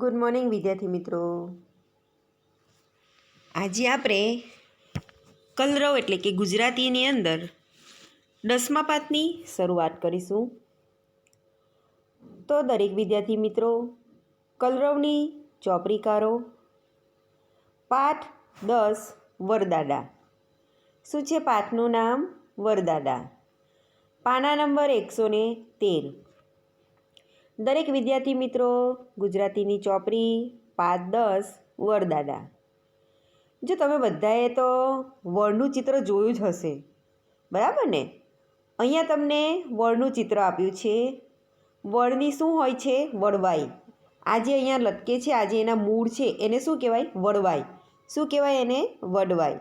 Good morning વિદ્યાર્થી મિત્રો. આજે આપણે કલરવ એટલે કે ગુજરાતીની અંદર દસમા પાઠની શરૂઆત કરીશું. તો દરેક વિદ્યાર્થી મિત્રો, કલરવની ચોપડી કારો પાઠ દસ વરદાડા શું છે પાઠનું નામ? વરદાડા પાના નંબર એકસો ને તેર. દરેક વિદ્યાર્થી મિત્રો, ગુજરાતીની ચોપડી પાંચ દસ વરદાદા જો તમે બધાએ તો વળનું ચિત્ર જોયું જ હશે. બરાબર ને? અહીંયા તમને વળનું ચિત્ર આપ્યું છે. વળની શું હોય છે? વળવાઈ. આજે અહીંયા લટકે છે, આજે એના મૂળ છે, એને શું કહેવાય? વળવાઈ. શું કહેવાય એને? વડવાઈ.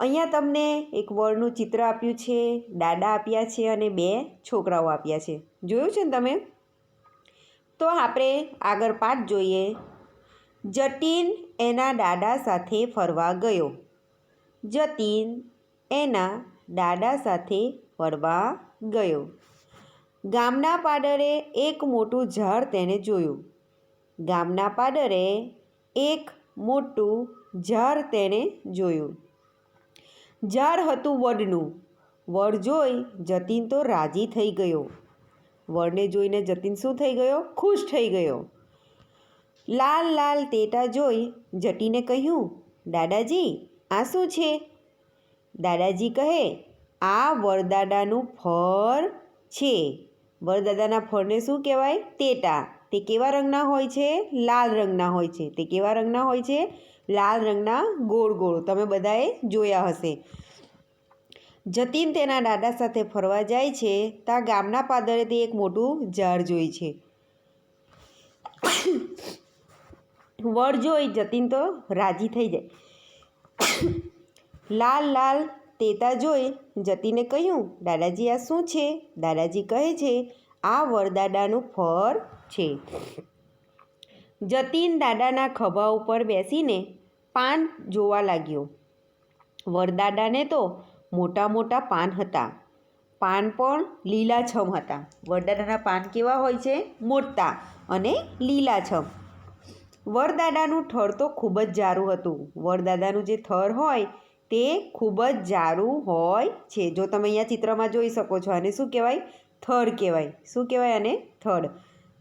અહીંયા તમને એક વળનું ચિત્ર આપ્યું છે, દાદા આપ્યા છે અને બે છોકરાઓ આપ્યા છે. જોયું છે ને તમે? તો આપણે આગળ પાઠ જોઈએ. જતીન એના દાદા સાથે ફરવા ગયો. જતીન એના દાદા સાથે ફરવા ગયો. ગામના પાદરે એક મોટું ઝાડ તેણે જોયું. ગામના પાદરે એક મોટું ઝાડ તેણે જોયું. ઝાડ હતું વડનું. વડ જોઈ જતીન તો રાજી થઈ ગયો. વડને જોઈને જતીન શું થઈ ગયો? ખુશ થઈ ગયો. લાલ લાલ ટેટા જોઈ જટીને કહ્યું, દાદાજી, આ શું છે? દાદાજી કહે, આ વરદાદાનું ફળ છે. વરદાદાના ફળને શું કહેવાય? ટેટા. તે કેવા રંગના હોય છે? લાલ રંગના હોય છે. તે કેવા રંગના હોય છે? લાલ રંગના ગોળ ગોળ. તમે બધાએ જોયા હશે. જતીન તેના દાદા સાથે ફરવા જાય છે. ત્યાં ગામના પાદરેથી એક મોટું ઝાડ જોઈ છે. વડ જોઈ જતીન તો રાજી થઈ જાય. લાલ લાલ તેતા જોઈ જતીને કહ્યું, દાદાજી, આ શું છે? દાદાજી કહે છે, આ વરદાદાનું ફળ છે. જતીન દાદાના ખભા ઉપર બેસીને પાન જોવા લાગ્યો. વરદાદાને તો મોટા મોટા પાન હતા. પાન પણ લીલાછમ હતા. વરદાદાના પાન કેવા હોય છે? મોટા અને લીલાછમ. વરદાદાનું થર તો ખૂબ જ જારું હતું. વરદાદાનું જે થર હોય તે ખૂબ જ જારું હોય છે. જો તમે અહીંયા ચિત્રમાં જોઈ શકો છો આને શું કહેવાય? થર કહેવાય. શું કહેવાય આને? થડ.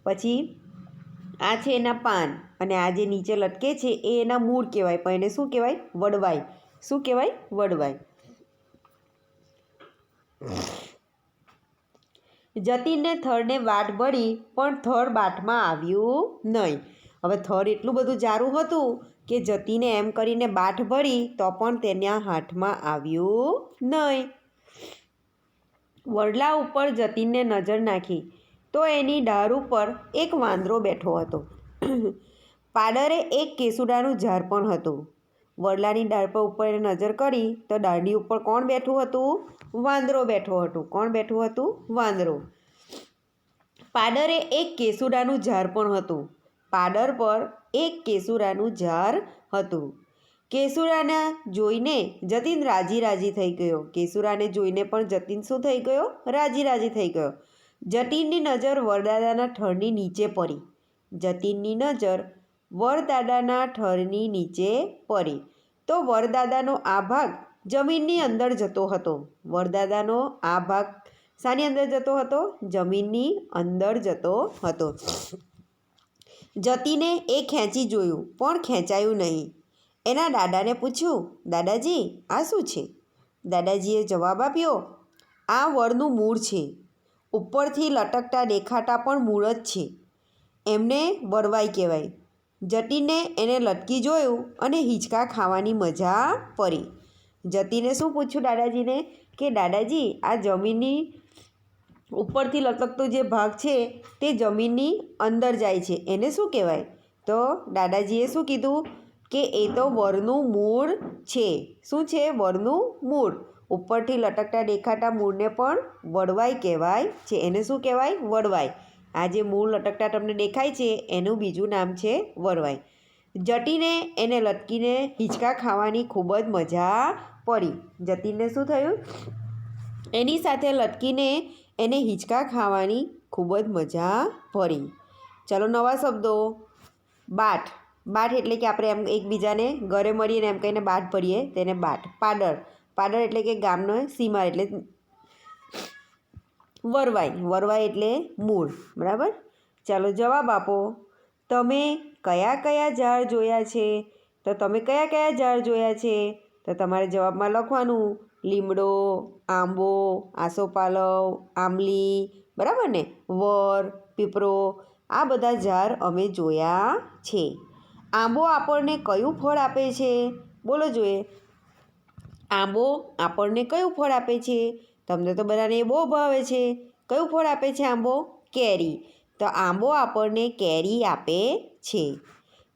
પછી આ છે એના પાન અને આ જે નીચે લટકે છે એ એના મૂળ કહેવાય. પણ એને શું કહેવાય? વડવાય શું કહેવાય? વડવાય જતીનને થળને વાટ ભરી પણ થળ બાટમાં આવ્યું નહીં. હવે થળ એટલું બધું જારું હતું કે જતીને એમ કરીને બાટ ભરી તો પણ તેના હાથમાં આવ્યું નહીં. વડલા ઉપર જતીનને નજર નાખી. તો એની ડાળ ઉપર એક વાંદરો બેઠો હતો. પાડરે એક કેસુડાનું ઝાડ પણ હતું. વડલાની ડાળ પર ઉપર એને નજર કરી તો ડાળની ઉપર કોણ બેઠું હતું? વાંદરો બેઠો હતું. કોણ બેઠું હતું? વાંદરો. પાડરે એક કેસુડાનું ઝાડ પણ હતું. પાડર પર એક કેસુડાનું ઝાડ હતું. કેસુડાના જોઈને જતીન રાજી રાજી થઈ ગયો. કેસુડાને જોઈને પણ જતીન શું થઈ ગયો? રાજી રાજી થઈ ગયો. જતીનની નજર વરદાદાના થડની નીચે પડી. જતીનની નજર વરદાદાના થડની નીચે પડી. તો વરદાદાનો આ ભાગ જમીનની અંદર જતો હતો. વરદાદાનો આ ભાગ શાની અંદર જતો હતો? જમીનની અંદર જતો હતો. જતીને એ ખેંચી જોયું, પણ ખેંચાયું નહીં. એના દાદાને પૂછ્યું, દાદાજી, આ શું છે? દાદાજીએ જવાબ આપ્યો, આ વરનું મૂળ છે. ઉપરથી લટકતા દેખાતા પણ મૂળ જ છે. એમને વરવાઈ કહેવાય. જતીને એને લટકી જોયું અને હિંચકા ખાવાની મજા પડી. જતીને શું પૂછ્યું દાદાજીને કે, દાદાજી, આ જમીનની ઉપરથી લટકતો જે ભાગ છે તે જમીનની અંદર જાય છે. એને શું કહેવાય? તો દાદાજીએ શું કીધું? કે, એ તો વરનું મૂળ છે. શું છે? વરનું મૂળ? ઉપરથી લટકતા દેખાતા મૂળને પણ વડવાઈ કહેવાય છે. એને શું કહેવાય? વડવાઈ આ જે મૂળ લટકતા તમને દેખાય છે, એનું બીજું નામ છે વડવાઈ જતીને એને લટકીને હિંચકા ખાવાની ખૂબ જ મજા પડી. જતીને શું થયું? એની સાથે લટકીને એને હિંચકા ખાવાની ખૂબ જ મજા પડી. ચાલો નવા શબ્દો. બાટ. બાટ એટલે કે આપણે એમ એકબીજાને ઘરે મળીને એમ કહીને બાટ ભરીએ, તેને બાટ. પાડર પાડર એટલે કે ગામનો સીમા એટલે વરવાઈ. વરવાઈ એટલે મૂળ. બરાબર? ચાલો જવાબ આપો. તમે કયા કયા ઝાડ જોયા છે? તો તમે કયા કયા ઝાડ જોયા છે? તો તમારે જવાબમાં લખવાનું. લીમડો, આંબો, આસોપાલવ, આંબલી. બરાબર ને? વર, પીપળો. આ બધા ઝાડ અમે જોયા છે. આંબો આપણને કયું ફળ આપે છે? બોલો જોઈએ. આંબો આપણને કયું ફળ આપે છે? તમને તો બધાને એ બહુ ભાવે છે. કયું ફળ આપે છે આંબો? કેરી. તો આંબો આપણને કેરી આપે છે.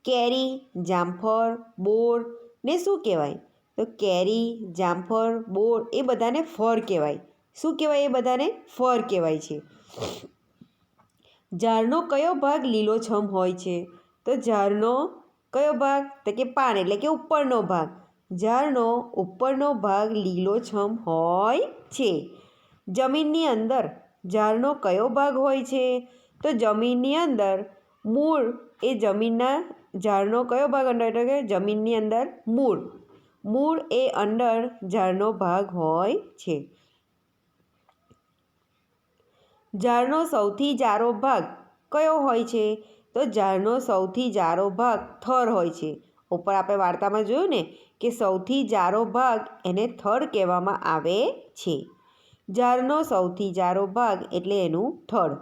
કેરી, જામફળ, બોર ને શું કહેવાય? તો કેરી, જામફળ, બોર એ બધાને ફળ કહેવાય. શું કહેવાય એ બધાને? ફળ કહેવાય છે. ઝાડનો કયો ભાગ લીલોછમ હોય છે? તો ઝાડનો કયો ભાગ? તો કે પાન, એટલે કે ઉપરનો ભાગ. ઝાડનો ઉપરનો ભાગ લીલોછમ હોય છે. જમીનની અંદર ઝાડનો કયો ભાગ હોય છે? તો જમીનની અંદર મૂળ એ જમીનના ઝાડનો કયો ભાગ અંદર એટલે કે જમીનની અંદર મૂળ. મૂળ એ અંદર ઝાડનો ભાગ હોય છે. ઝાડનો સૌથી જારો ભાગ કયો હોય છે? તો ઝાડનો સૌથી જારો ભાગ થર હોય છે. ઉપર આપણે વાર્તામાં જોયું ને કે સૌથી જારો ભાગ એને થડ કહેવામાં આવે છે. ઝાડનો સૌથી જારો ભાગ એટલે એનું થડ.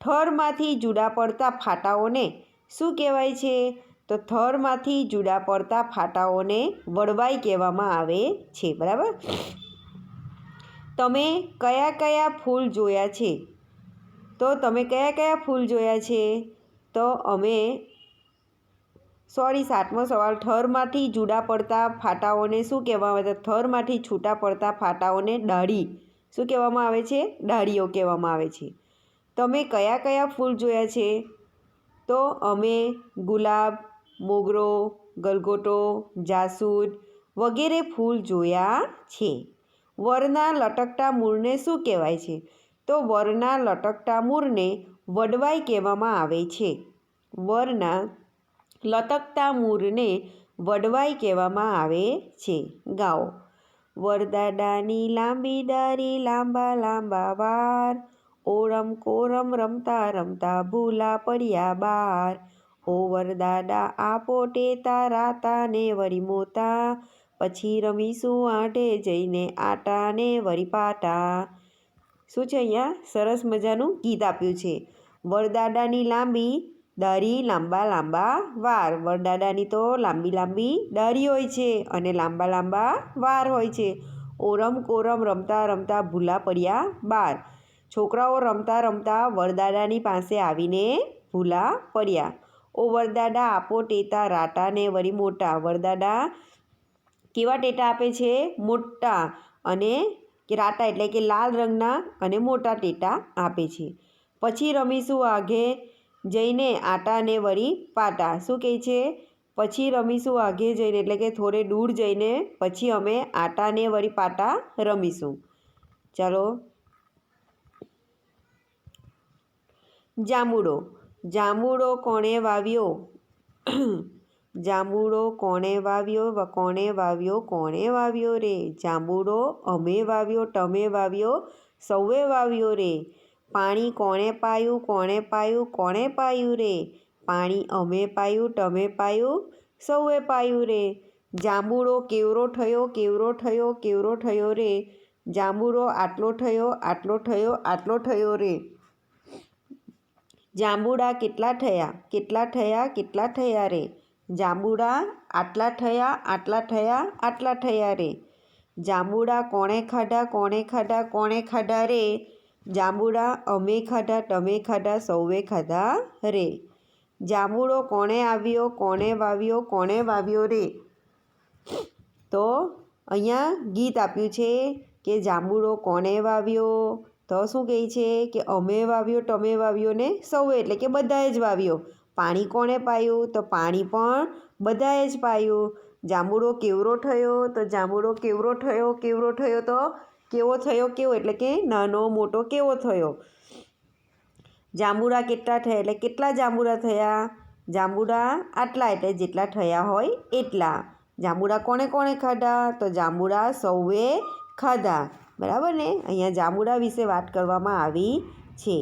થડમાંથી જુદા પડતા ફાટાઓને શું કહેવાય છે? તો થડમાંથી જુદા પડતા ફાટાઓને વડવાઈ કહેવામાં આવે છે, બરાબર? તમે કયા કયા ફૂલ જોયા છે? તો તમે કયા કયા ફૂલ જોયા છે? તો અમે સોરી, સાતમો સવાલ. થરમાંથી જુદા પડતા ફાટાઓને શું કહેવામાં આવે? છે થરમાંથી છૂટા પડતા ફાટાઓને ડાળી. શું કહેવામાં આવે છે? ડાળીઓ કહેવામાં આવે છે. તમે કયા કયા ફૂલ જોયા છે? તો અમે ગુલાબ, મોગરો, ગલગોટો, જાસૂદ વગેરે ફૂલ જોયા છે. વરના લટકતા મૂળને શું કહેવાય છે? તો વરના લટકતા મૂળને વડવાઈ કહેવામાં આવે છે. વરના લટકતા મૂળને વડવાઈ કહેવામાં આવે છે. ગાઓ. વરદાદાની લાંબી ડારી, લાંબા લાંબા વાર. ઓરમ કોરમ રમતા રમતા ભૂલા પડ્યા બાર. ઓ વરદાડા આપો ટેતા રાતા ને વરી મોતા. પછી રમીશું આંટે જઈને આટા ને વરી પાટા. શું છે અહીંયા? સરસ મજાનું ગીત આપ્યું છે. વરદાદાની લાંબી દાઢી લાંબા લાંબા વાર. વરદાદાની તો લાંબી લાંબી દરી હોય છે અને લાંબા લાંબા વાર હોય છે. ઓરમ કોરમ રમતા રમતા ભૂલા પડ્યા બાર. છોકરાઓ રમતા રમતા વરદાદાની પાસે આવીને ભૂલા પડ્યા. ઓ વરદાદા આપો ટેતા રાટા ને વળી મોટા. વરદાદા કેવા ટેટા આપે છે? મોટા અને રાટા એટલે કે લાલ રંગના અને મોટા ટેટા આપે છે. પછી રમીશું આગે જઈને આટાને વળી પાટા. શું કહે છે? પછી રમીશું આગે જઈને, એટલે કે થોડે દૂર જઈને પછી અમે આટાને વળી પાટા રમીશું. ચાલો. જાંબુડો. જાંબુડો કોણે વાવ્યો? જાંબુડો કોણે વાવ્યો? કોણે વાવ્યો? કોણે વાવ્યો રે? જાંબુડો અમે વાવ્યો, તમે વાવ્યો, સૌએ વાવ્યો રે. પાણી કોણે પાયું કોણે પાયું કોણે પાયું રે? પાણી અમે પાયું, તમે પાયું, સૌએ પાયું રે. જાંબુડો કેવરો થયો કેવરો થયો કેવરો થયો રે. જાંબુડો આટલો થયો આટલો થયો આટલો થયો રે. જાંબુડા કેટલા થયા કેટલા થયા કેટલા થયા રે? જાંબુડા આટલા થયા આટલા થયા આટલા થયા રે. જાંબુડા કોણે ખાધા કોણે ખાધા કોણે ખાધા રે? જાંબુડા, અમે ખાધા, તમે ખાધા, સૌએ ખાધા રે. જાંબુડો કોણે આવ્યો, કોણે વાવ્યો કોણે વાવ્યો રે? તો અહીંયા ગીત આપ્યું છે કે જાંબુડો કોણે વાવ્યો? તો શું કહે છે કે અમે વાવ્યો, તમે વાવ્યો ને સૌએ, એટલે કે બધાએ જ વાવ્યો. પાણી કોણે પાયું? તો પાણી પણ બધાએ જ પાયું. જાંબુડો કેવરો થયો? તો જાંબુડો કેવરો થયો કેવરો થયો તો કેવો થયો, કેવો? એટલે કે નાનો, મોટો કેવો થયો? જાંબુડા કેટલા થયા? એટલે કેટલા જાંબુડા થયા? જાંબુડા આટલા, એટલે જેટલા થયા હોય એટલા. જાંબુડા કોણે કોણે ખાધા? તો જાંબુડા સૌએ ખાધા. બરાબર ને? અહીંયા જાંબુડા વિશે વાત કરવામાં આવી છે.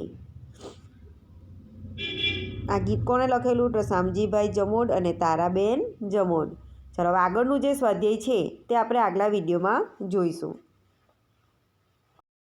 આ ગીત કોણે લખેલું? તો શામજીભાઈ જમોડ અને તારાબેન જમોડ. ચાલો આગળનું જે સ્વાધ્યાય છે, તે આપણે આગલા વિડીયોમાં જોઈશું.